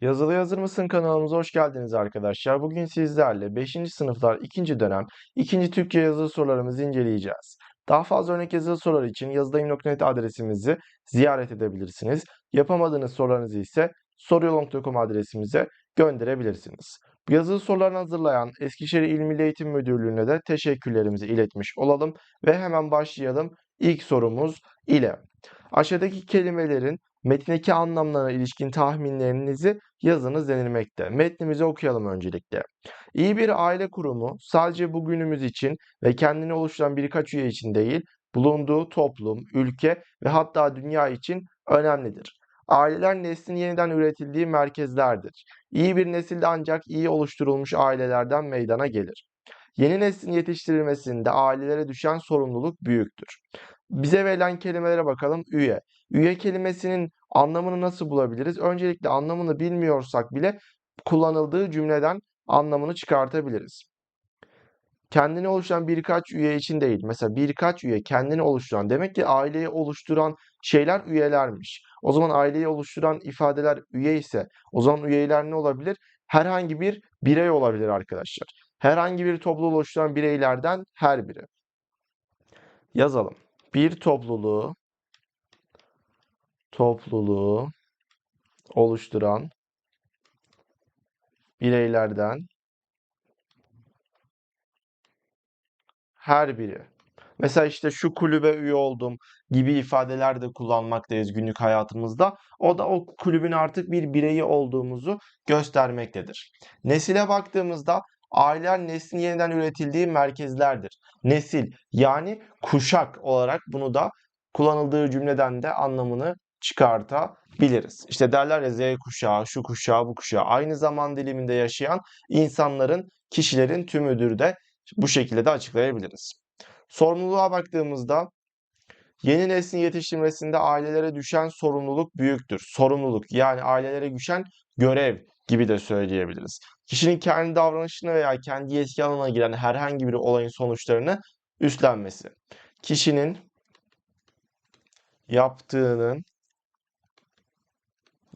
Yazılı Yazır mısın kanalımıza hoş geldiniz arkadaşlar. Bugün sizlerle 5. sınıflar 2. dönem 2. Türkçe yazılı sorularımızı inceleyeceğiz. Daha fazla örnek yazılı sorular için yazıdayım.net adresimizi ziyaret edebilirsiniz. Yapamadığınız sorularınızı ise soruyorong.com adresimize gönderebilirsiniz. Bu yazılı sorularını hazırlayan Eskişehir İl Milli Eğitim Müdürlüğü'ne de teşekkürlerimizi iletmiş olalım ve hemen başlayalım ilk sorumuz ile. Aşağıdaki kelimelerin metindeki anlamlarına ilişkin tahminlerinizi yazınız denilmekte. Metnimizi okuyalım öncelikle. İyi bir aile kurumu sadece bugünümüz için ve kendini oluşturan birkaç üye için değil, bulunduğu toplum, ülke ve hatta dünya için önemlidir. Aileler neslin yeniden üretildiği merkezlerdir. İyi bir nesil ancak iyi oluşturulmuş ailelerden meydana gelir. Yeni neslin yetiştirilmesinde ailelere düşen sorumluluk büyüktür. Bize verilen kelimelere bakalım. Üye. Üye kelimesinin anlamını nasıl bulabiliriz? Öncelikle anlamını bilmiyorsak bile kullanıldığı cümleden anlamını çıkartabiliriz. Kendini oluşturan birkaç üye için değil. Mesela birkaç üye kendini oluşturan. Demek ki aileyi oluşturan şeyler üyelermiş. O zaman aileyi oluşturan ifadeler üye ise o zaman üyeler ne olabilir? Herhangi bir birey olabilir arkadaşlar. Herhangi bir topluluğu oluşturan bireylerden her biri. Yazalım. Bir topluluğu topluluğu oluşturan bireylerden her biri. Mesela işte şu kulübe üye oldum gibi ifadeler de kullanmaktayız günlük hayatımızda. O da o kulübün artık bir bireyi olduğumuzu göstermektedir. Nesile baktığımızda aileler neslin yeniden üretildiği merkezlerdir. Nesil yani kuşak olarak bunu da kullanıldığı cümleden de anlamını çıkartabiliriz. İşte derler ya Z kuşağı, şu kuşağı, bu kuşağı. Aynı zaman diliminde yaşayan insanların, kişilerin tümüdür de bu şekilde de açıklayabiliriz. Sorumluluğa baktığımızda yeni neslin yetiştirmesinde ailelere düşen sorumluluk büyüktür. Sorumluluk yani ailelere düşen görev gibi de söyleyebiliriz. Kişinin kendi davranışına veya kendi yetki alanına giren herhangi bir olayın sonuçlarını üstlenmesi. Kişinin yaptığının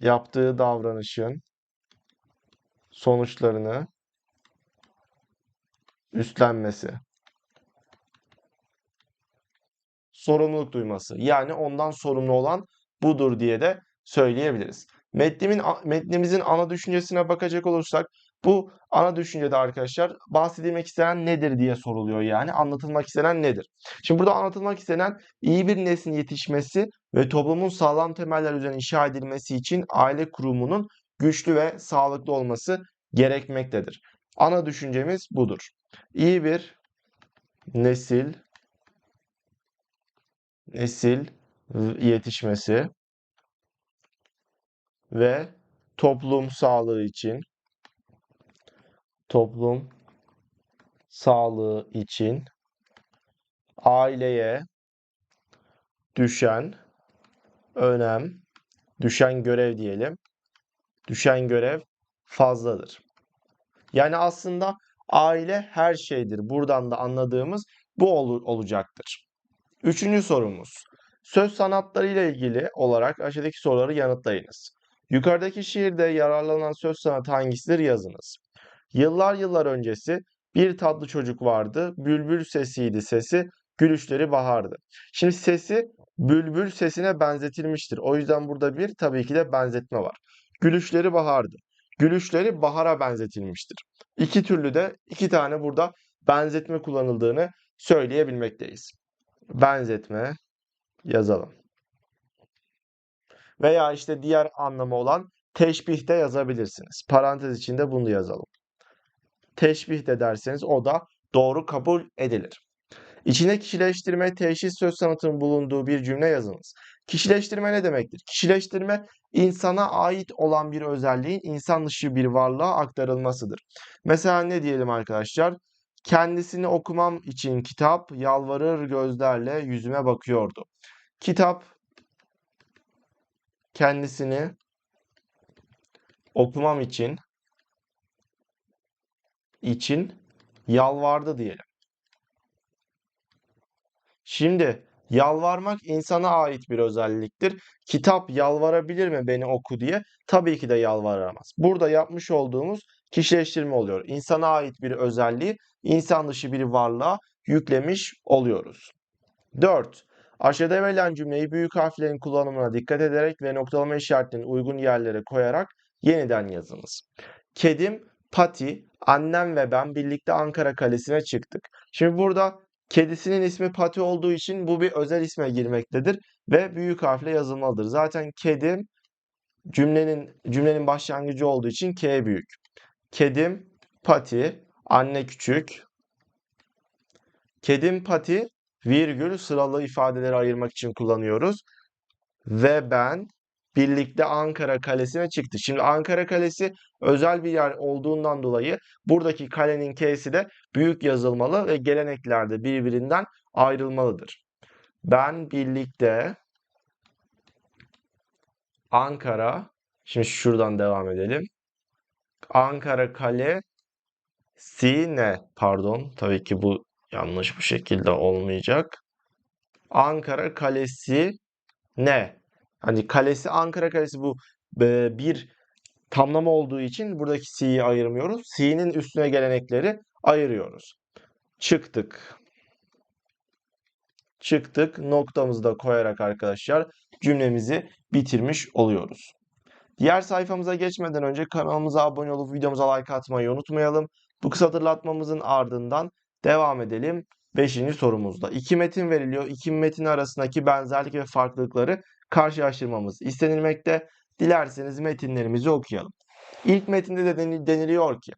yaptığı davranışın sonuçlarını üstlenmesi. Sorumluluk duyması. Yani ondan sorumlu olan budur diye de söyleyebiliriz. Metnimin, metnimizin ana düşüncesine bakacak olursak bu ana düşüncede arkadaşlar bahsedilmek istenen nedir diye soruluyor yani anlatılmak istenen nedir? Şimdi burada anlatılmak istenen iyi bir neslin yetişmesi ve toplumun sağlam temeller üzerine inşa edilmesi için aile kurumunun güçlü ve sağlıklı olması gerekmektedir. Ana düşüncemiz budur. İyi bir nesil nesil yetişmesi ve toplum sağlığı için toplum sağlığı için aileye düşen önem, düşen görev diyelim. Düşen görev fazladır. Yani aslında aile her şeydir. Buradan da anladığımız bu ol olacaktır. Üçüncü sorumuz. Söz sanatları ile ilgili olarak aşağıdaki soruları yanıtlayınız. Yukarıdaki şiirde yararlanan söz sanatı hangisidir yazınız. Yıllar yıllar öncesi bir tatlı çocuk vardı. Bülbül sesiydi sesi, gülüşleri bahardı. Şimdi sesi bülbül sesine benzetilmiştir. O yüzden burada bir tabii ki de benzetme var. Gülüşleri bahardı. Gülüşleri bahara benzetilmiştir. İki türlü de iki tane burada benzetme kullanıldığını söyleyebilmekteyiz. Benzetme yazalım. Veya işte diğer anlamı olan teşbih de yazabilirsiniz. Parantez içinde bunu yazalım. Teşbih de derseniz o da doğru kabul edilir. İçine kişileştirme, teşhis söz sanatının bulunduğu bir cümle yazınız. Kişileştirme ne demektir? Kişileştirme insana ait olan bir özelliğin insan dışı bir varlığa aktarılmasıdır. Mesela ne diyelim arkadaşlar? Kendisini okumam için kitap yalvarır gözlerle yüzüme bakıyordu. Kitap kendisini okumam için için yalvardı diyelim. Şimdi Yalvarmak insana ait bir özelliktir. Kitap yalvarabilir mi beni oku diye? Tabii ki de yalvaramaz. Burada yapmış olduğumuz kişileştirme oluyor. İnsana ait bir özelliği insan dışı bir varlığa yüklemiş oluyoruz. 4. Aşağıda verilen cümleyi büyük harflerin kullanımına dikkat ederek ve noktalama işaretlerini uygun yerlere koyarak yeniden yazınız. Kedim, Pati, annem ve ben birlikte Ankara Kalesi'ne çıktık. Şimdi burada kedisinin ismi Pati olduğu için bu bir özel isme girmektedir ve büyük harfle yazılmalıdır. Zaten kedim cümlenin cümlenin başlangıcı olduğu için K büyük. Kedim, Pati, anne küçük. Kedim, Pati, virgül sıralı ifadeleri ayırmak için kullanıyoruz. Ve ben birlikte Ankara Kalesi'ne çıktı. Şimdi Ankara Kalesi özel bir yer olduğundan dolayı buradaki kalenin K'si de büyük yazılmalı ve geleneklerde birbirinden ayrılmalıdır. Ben birlikte Ankara, şimdi şuradan devam edelim. Ankara Kalesi'ne, pardon, tabii ki bu yanlış bu şekilde olmayacak. Ankara Kalesi ne? Hani kalesi Ankara Kalesi bu bir tamlama olduğu için buradaki C'yi ayırmıyoruz. C'nin üstüne gelenekleri ayırıyoruz. Çıktık. Çıktık noktamızı da koyarak arkadaşlar cümlemizi bitirmiş oluyoruz. Diğer sayfamıza geçmeden önce kanalımıza abone olup videomuza like atmayı unutmayalım. Bu kısa hatırlatmamızın ardından devam edelim. Beşinci sorumuzda. İki metin veriliyor. İki metin arasındaki benzerlik ve farklılıkları karşılaştırmamız istenilmekte. Dilerseniz metinlerimizi okuyalım. İlk metinde de deniliyor ki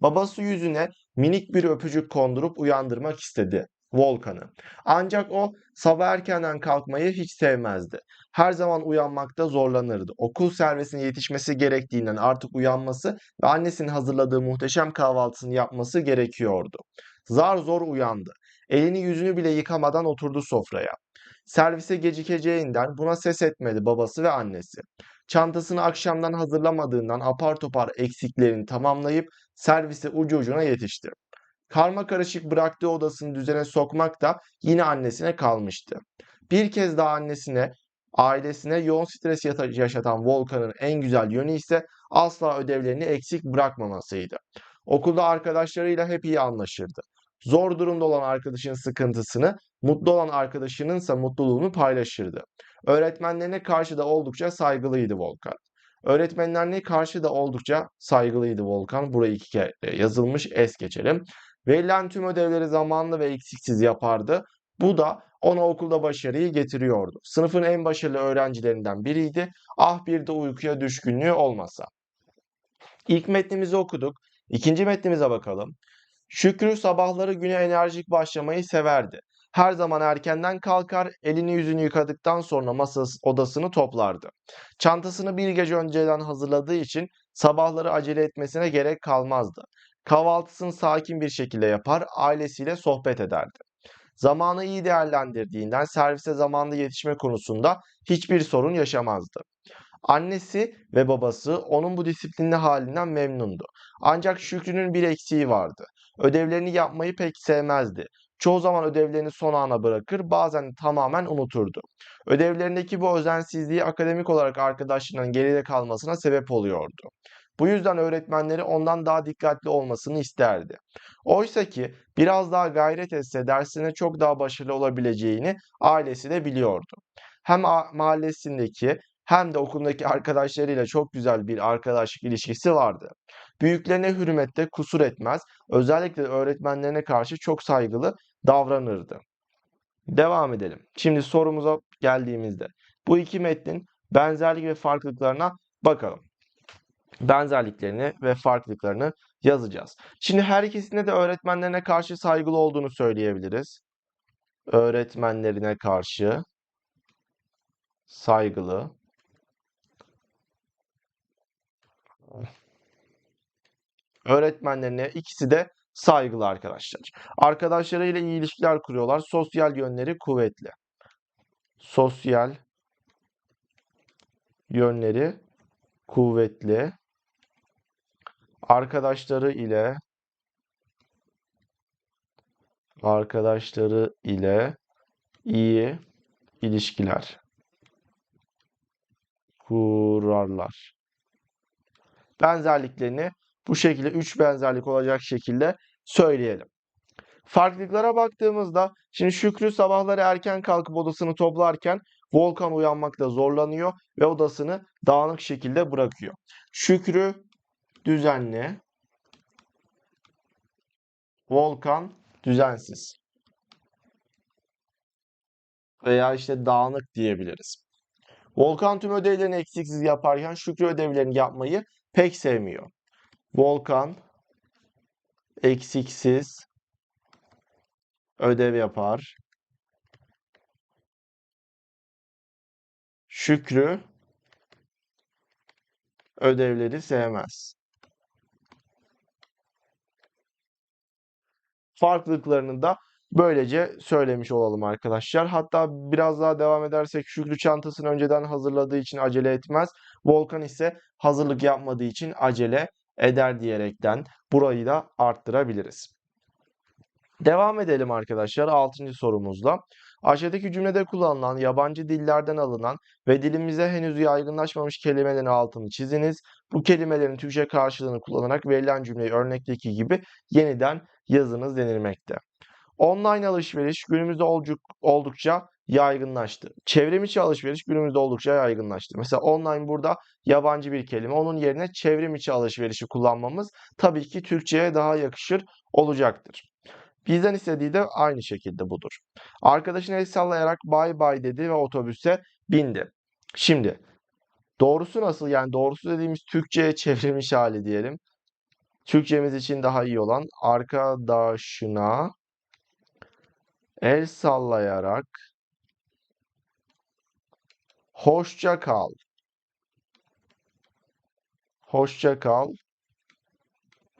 babası yüzüne minik bir öpücük kondurup uyandırmak istedi Volkan'ı. Ancak o sabah erkenden kalkmayı hiç sevmezdi. Her zaman uyanmakta zorlanırdı. Okul servisine yetişmesi gerektiğinden artık uyanması ve annesinin hazırladığı muhteşem kahvaltısını yapması gerekiyordu. Zar zor uyandı. Elini yüzünü bile yıkamadan oturdu sofraya. Servise gecikeceğinden buna ses etmedi babası ve annesi. Çantasını akşamdan hazırlamadığından apar topar eksiklerini tamamlayıp servise ucu ucuna yetişti. Karma karışık bıraktığı odasını düzene sokmak da yine annesine kalmıştı. Bir kez daha annesine, ailesine yoğun stres yaşatan Volkan'ın en güzel yönü ise asla ödevlerini eksik bırakmamasıydı. Okulda arkadaşlarıyla hep iyi anlaşırdı. Zor durumda olan arkadaşın sıkıntısını, mutlu olan arkadaşının ise mutluluğunu paylaşırdı. Öğretmenlerine karşı da oldukça saygılıydı Volkan. Öğretmenlerine karşı da oldukça saygılıydı Volkan. Burayı iki kere yazılmış es geçelim. Verilen tüm ödevleri zamanlı ve eksiksiz yapardı. Bu da ona okulda başarıyı getiriyordu. Sınıfın en başarılı öğrencilerinden biriydi. Ah bir de uykuya düşkünlüğü olmasa. İlk metnimizi okuduk. İkinci metnimize bakalım. Şükrü sabahları güne enerjik başlamayı severdi. Her zaman erkenden kalkar, elini yüzünü yıkadıktan sonra masası, odasını toplardı. Çantasını bir gece önceden hazırladığı için sabahları acele etmesine gerek kalmazdı. Kahvaltısını sakin bir şekilde yapar, ailesiyle sohbet ederdi. Zamanı iyi değerlendirdiğinden servise zamanında yetişme konusunda hiçbir sorun yaşamazdı. Annesi ve babası onun bu disiplinli halinden memnundu. Ancak Şükrü'nün bir eksiği vardı. Ödevlerini yapmayı pek sevmezdi. Çoğu zaman ödevlerini son ana bırakır, bazen tamamen unuturdu. Ödevlerindeki bu özensizliği akademik olarak arkadaşlarının geride kalmasına sebep oluyordu. Bu yüzden öğretmenleri ondan daha dikkatli olmasını isterdi. Oysa ki biraz daha gayret etse dersine çok daha başarılı olabileceğini ailesi de biliyordu. Hem mahallesindeki hem de okuldaki arkadaşlarıyla çok güzel bir arkadaşlık ilişkisi vardı. Büyüklerine hürmette kusur etmez, özellikle öğretmenlerine karşı çok saygılı davranırdı. Devam edelim. Şimdi sorumuza geldiğimizde bu iki metnin benzerlik ve farklılıklarına bakalım. Benzerliklerini ve farklılıklarını yazacağız. Şimdi her ikisinde de öğretmenlerine karşı saygılı olduğunu söyleyebiliriz. Öğretmenlerine karşı saygılı. Öğretmenlerine ikisi de saygılı arkadaşlar. Arkadaşlarıyla iyi ilişkiler kuruyorlar. Sosyal yönleri kuvvetli. Sosyal yönleri kuvvetli. Arkadaşları ile arkadaşları ile iyi ilişkiler kurarlar. Benzerliklerini bu şekilde üç benzerlik olacak şekilde söyleyelim. Farklılıklara baktığımızda şimdi Şükrü sabahları erken kalkıp odasını toplarken Volkan uyanmakta zorlanıyor ve odasını dağınık şekilde bırakıyor. Şükrü düzenli, Volkan düzensiz. Veya işte dağınık diyebiliriz. Volkan tüm ödevlerini eksiksiz yaparken Şükrü ödevlerini yapmayı pek sevmiyor. Volkan eksiksiz ödev yapar. Şükrü ödevleri sevmez. Farklılıklarını da böylece söylemiş olalım arkadaşlar. Hatta biraz daha devam edersek Şükrü çantasını önceden hazırladığı için acele etmez. Volkan ise hazırlık yapmadığı için acele eder diyerekten burayı da arttırabiliriz. Devam edelim arkadaşlar 6. sorumuzla. Aşağıdaki cümlede kullanılan yabancı dillerden alınan ve dilimize henüz yaygınlaşmamış kelimelerin altını çiziniz. Bu kelimelerin Türkçe karşılığını kullanarak verilen cümleyi örnekteki gibi yeniden yazınız denilmekte. Online alışveriş günümüzde oldukça yaygınlaştı. Çevrim içi alışveriş günümüzde oldukça yaygınlaştı. Mesela online burada yabancı bir kelime. Onun yerine çevrim içi alışverişi kullanmamız tabii ki Türkçe'ye daha yakışır olacaktır. Bizden istediği de aynı şekilde budur. Arkadaşını el sallayarak bay bay dedi ve otobüse bindi. Şimdi doğrusu nasıl? Yani doğrusu dediğimiz Türkçe'ye çevrilmiş hali diyelim. Türkçemiz için daha iyi olan arkadaşına el sallayarak hoşça kal. Hoşça kal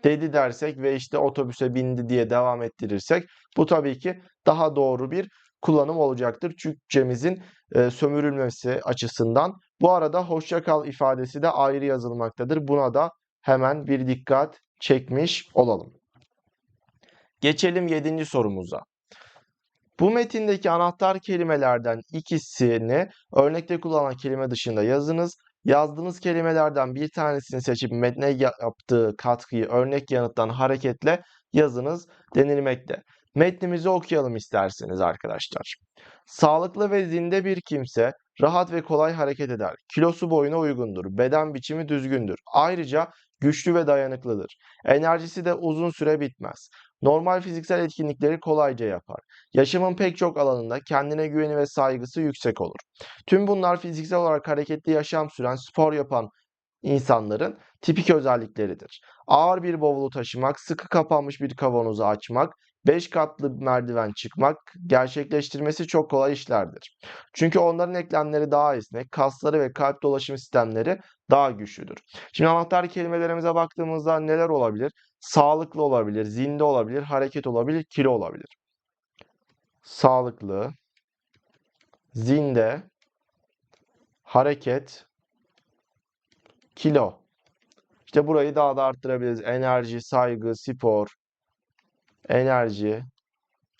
dedi dersek ve işte otobüse bindi diye devam ettirirsek bu tabii ki daha doğru bir kullanım olacaktır. Türkçemizin e, sömürülmesi açısından. Bu arada hoşça kal ifadesi de ayrı yazılmaktadır. Buna da hemen bir dikkat çekmiş olalım. Geçelim 7. sorumuza. Bu metindeki anahtar kelimelerden ikisini örnekte kullanılan kelime dışında yazınız. Yazdığınız kelimelerden bir tanesini seçip metne yaptığı katkıyı örnek yanıttan hareketle yazınız denilmekte. Metnimizi okuyalım isterseniz arkadaşlar. Sağlıklı ve zinde bir kimse rahat ve kolay hareket eder. Kilosu boyuna uygundur. Beden biçimi düzgündür. Ayrıca güçlü ve dayanıklıdır. Enerjisi de uzun süre bitmez. Normal fiziksel etkinlikleri kolayca yapar. Yaşamın pek çok alanında kendine güveni ve saygısı yüksek olur. Tüm bunlar fiziksel olarak hareketli yaşam süren, spor yapan insanların tipik özellikleridir. Ağır bir bavulu taşımak, sıkı kapanmış bir kavanozu açmak, 5 katlı merdiven çıkmak gerçekleştirmesi çok kolay işlerdir. Çünkü onların eklemleri daha esnek, kasları ve kalp dolaşım sistemleri daha güçlüdür. Şimdi anahtar kelimelerimize baktığımızda neler olabilir? Sağlıklı olabilir, zinde olabilir, hareket olabilir, kilo olabilir. Sağlıklı, zinde, hareket, kilo. İşte burayı daha da arttırabiliriz. Enerji, saygı, spor, enerji,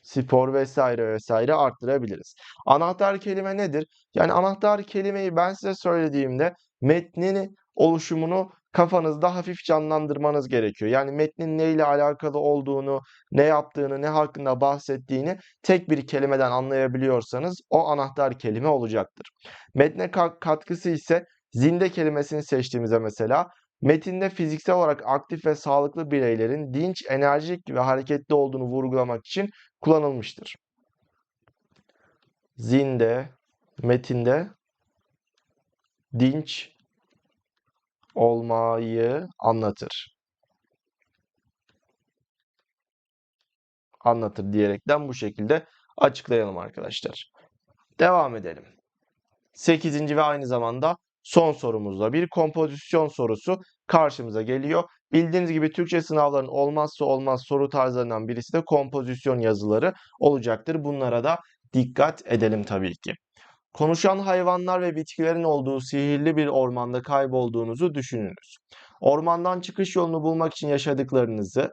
spor vesaire vesaire arttırabiliriz. Anahtar kelime nedir? Yani anahtar kelimeyi ben size söylediğimde metnini oluşumunu kafanızda hafif canlandırmanız gerekiyor. Yani metnin neyle alakalı olduğunu, ne yaptığını, ne hakkında bahsettiğini tek bir kelimeden anlayabiliyorsanız o anahtar kelime olacaktır. Metne katkısı ise zinde kelimesini seçtiğimizde mesela Metinde fiziksel olarak aktif ve sağlıklı bireylerin dinç, enerjik ve hareketli olduğunu vurgulamak için kullanılmıştır. Zinde, metinde dinç olmayı anlatır. Anlatır diyerekten bu şekilde açıklayalım arkadaşlar. Devam edelim. Sekizinci ve aynı zamanda son sorumuzda bir kompozisyon sorusu karşımıza geliyor. Bildiğiniz gibi Türkçe sınavların olmazsa olmaz soru tarzlarından birisi de kompozisyon yazıları olacaktır. Bunlara da dikkat edelim tabii ki. Konuşan hayvanlar ve bitkilerin olduğu sihirli bir ormanda kaybolduğunuzu düşününüz. Ormandan çıkış yolunu bulmak için yaşadıklarınızı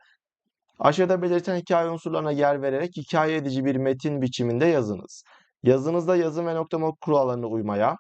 aşağıda belirten hikaye unsurlarına yer vererek hikaye edici bir metin biçiminde yazınız. yazınızda yazım ve noktama kurallarına uymaya,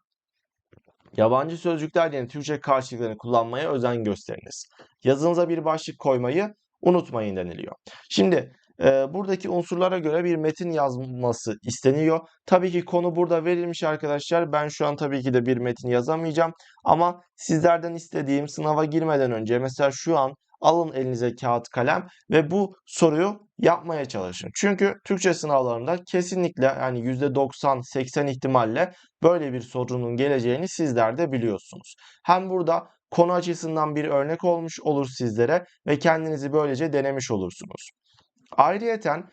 yabancı sözcükler yerine Türkçe karşılıklarını kullanmaya özen gösteriniz. Yazınıza bir başlık koymayı unutmayın deniliyor. Şimdi e, buradaki unsurlara göre bir metin yazılması isteniyor. Tabii ki konu burada verilmiş arkadaşlar. Ben şu an tabii ki de bir metin yazamayacağım. Ama sizlerden istediğim sınava girmeden önce mesela şu an alın elinize kağıt kalem ve bu soruyu yapmaya çalışın. Çünkü Türkçe sınavlarında kesinlikle yani %90-80 ihtimalle böyle bir sorunun geleceğini sizler de biliyorsunuz. Hem burada konu açısından bir örnek olmuş olur sizlere ve kendinizi böylece denemiş olursunuz. Ayrıyeten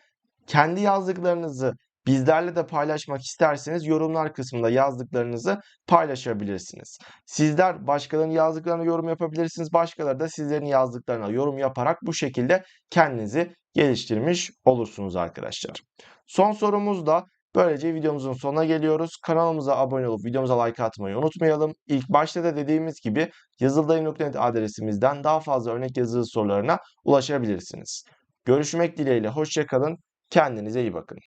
kendi yazdıklarınızı bizlerle de paylaşmak isterseniz yorumlar kısmında yazdıklarınızı paylaşabilirsiniz. Sizler başkalarının yazdıklarına yorum yapabilirsiniz. Başkaları da sizlerin yazdıklarına yorum yaparak bu şekilde kendinizi geliştirmiş olursunuz arkadaşlar. Son sorumuz da böylece videomuzun sonuna geliyoruz. Kanalımıza abone olup videomuza like atmayı unutmayalım. İlk başta da dediğimiz gibi yazıldayım.net adresimizden daha fazla örnek yazılı sorularına ulaşabilirsiniz. Görüşmek dileğiyle hoşçakalın. Kendinize iyi bakın.